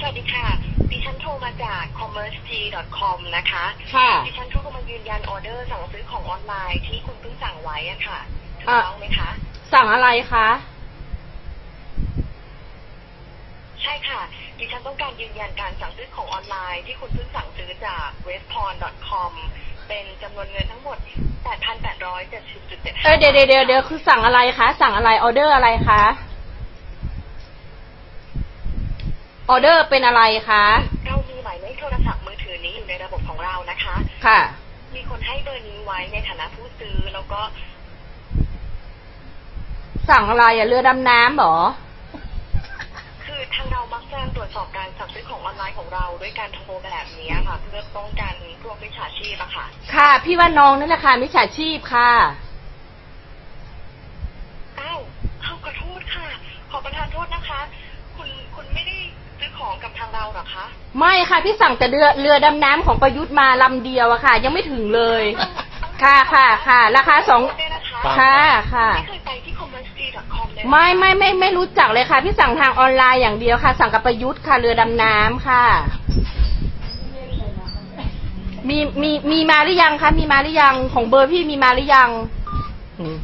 ค่ะ ดิฉันโทรมาจาก commerceg.com นะคะ ค่ะ ดิฉันโทรมายืนยันออเดอร์สั่งซื้อของออนไลน์ที่คุณเพิ่งสั่งไว้อะค่ะถูกอะต้องไหมคะ สั่งอะไรคะ ใช่ค่ะ ดิฉันต้องการยืนยันการสั่งซื้อของออนไลน์ที่คุณเพิ่งสั่งซื้อจาก westporn.com เป็นจำนวนเงินทั้งหมด 8,870.75เออเดี๋ยวเดี๋ยวเดี๋ยวเดี๋ยวคือสั่งอะไรคะ สั่งอะไรออเดอร์อะไรคะ ออเดอร์เป็นอะไรคะ เรามีหมายเลขโทรศัพท์มือถือนี้อยู่ในระบบของเรานะคะ ค่ะ มีคนให้เบอร์นี้ไว้ในฐานะผู้ซื้อแล้วก็ สั่งอะไรอะเรือดำน้ำเหรอ คือทางเรามักจะตรวจสอบการสั่งซื้อของออนไลน์ของเราด้วยการโทรแบบนี้ค่ะ เพื่อป้องกันพวกมิจฉาชีพอะค่ะ ค่ะ พี่ว่าน้องนั่นแหละค่ะมิจฉาชีพค่ะ อ้าวอ้าวขอโทษค่ะ ขอประทานโทษนะคะ คุณคุณไม่ได้ซื้อของกับทาง เราเหรอคะไม่ค่ะพี่สั่งแต่เรือเรือดำน้ำของประยุทธ์มาลำเดียวอะค่ะ ยังไม่ถึงเลย ค่ะค่ะค่ะราคาสองขโทษด้วยนะคะค่ะค่ะ ไม่เคยไปที่ commerce.com เลยนะคะไม่ไม่ไม่ไม่รู้จักเลยค่ะ พี่สั่งทางออนไลน์อย่างเดียวค่ะ สั่งกับประยุทธ์ค่ะเรือดำน้ำค่ะ มีมีมีมาหรือยังคะมีมาหรือยังของเบอร์พี่มีมาหรือยังอืม